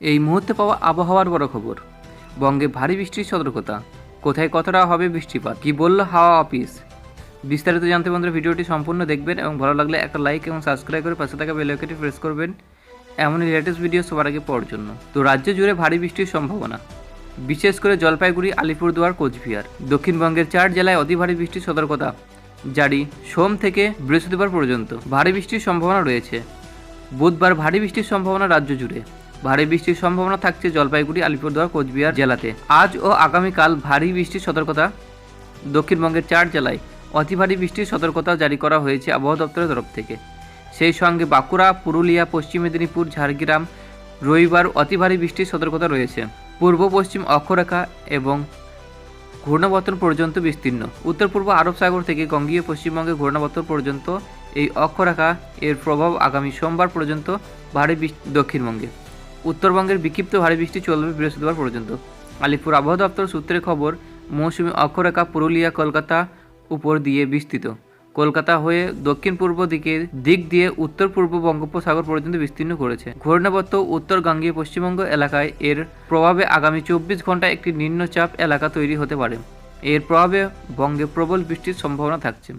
এই মুহূর্তে পাওয়া আবহাওয়ার বড় খবর। বঙ্গে ভারী বৃষ্টির সতর্কতা। কোথায় কতটা হবে বৃষ্টিপাত? কি বলল হাওয়া অফিস? বিস্তারিত জানতে বন্ধুরা ভিডিওটি সম্পূর্ণ দেখবেন এবং ভালো লাগলে একটা লাইক এবং সাবস্ক্রাইব করে পাশে থাকা বেল আইকনটি প্রেস করবেন। এমনই লেটেস্ট ভিডিও সবার আগে পাওয়ার জন্য। তো রাজ্য জুড়ে ভারী বৃষ্টির সম্ভাবনা। বিশেষ করে জলপাইগুড়ি, আলিপুরদুয়ার, কোচবিহার। দক্ষিণবঙ্গের চার জেলায় অতি ভারী বৃষ্টির সতর্কতা। জারি সোম থেকে বৃহস্পতিবার পর্যন্ত। ভারী বৃষ্টির সম্ভাবনা রয়েছে। বুধবার ভারী বৃষ্টির সম্ভাবনা রাজ্য জুড়ে। ভারী বৃষ্টির সম্ভাবনা থাকছে জলপাইগুড়ি, আলিপুরদুয়ার, কোচবিহার জেলাতে। আজ ও আগামীকাল ভারী বৃষ্টির সতর্কতা। দক্ষিণবঙ্গের চার জেলায় অতি ভারী বৃষ্টির সতর্কতা জারি করা হয়েছে আবহাওয়া দপ্তরের তরফ থেকে। সেই সঙ্গে বাঁকুড়া, পুরুলিয়া, পশ্চিম মেদিনীপুর, ঝাড়গ্রাম, রবিবার অতি ভারী বৃষ্টির সতর্কতা রয়েছে। পূর্ব, পশ্চিম অক্ষরেখা এবং ঘূর্ণাবর্তন পর্যন্ত বিস্তীর্ণ। উত্তর, পূর্ব আরব সাগর থেকে গঙ্গীয় পশ্চিমবঙ্গে ঘূর্ণাবর্তন পর্যন্ত এই অক্ষরেখা এর প্রভাব আগামী সোমবার পর্যন্ত ভারী দক্ষিণবঙ্গে। উত্তরবঙ্গের বিক্ষিপ্ত ভারী বৃষ্টি চলবে বৃহস্পতিবার পর্যন্ত। আলিপুর আবহাওয়া দপ্তর সূত্রের খবর, মৌসুমী অক্ষরেখা পুরুলিয়া, কলকাতা উপর দিয়ে বিস্তৃত। কলকাতা হয়ে দক্ষিণ পূর্ব দিকে দিক দিয়ে উত্তর পূর্ব বঙ্গোপসাগর পর্যন্ত বিস্তীর্ণ করেছে। ঘূর্ণাবর্ত উত্তর গাঙ্গীয় পশ্চিমবঙ্গ এলাকায় এর প্রভাবে আগামী চব্বিশ ঘন্টায় একটি নিম্নচাপ এলাকা তৈরি হতে পারে। এর প্রভাবে বঙ্গে প্রবল বৃষ্টির সম্ভাবনা থাকছে।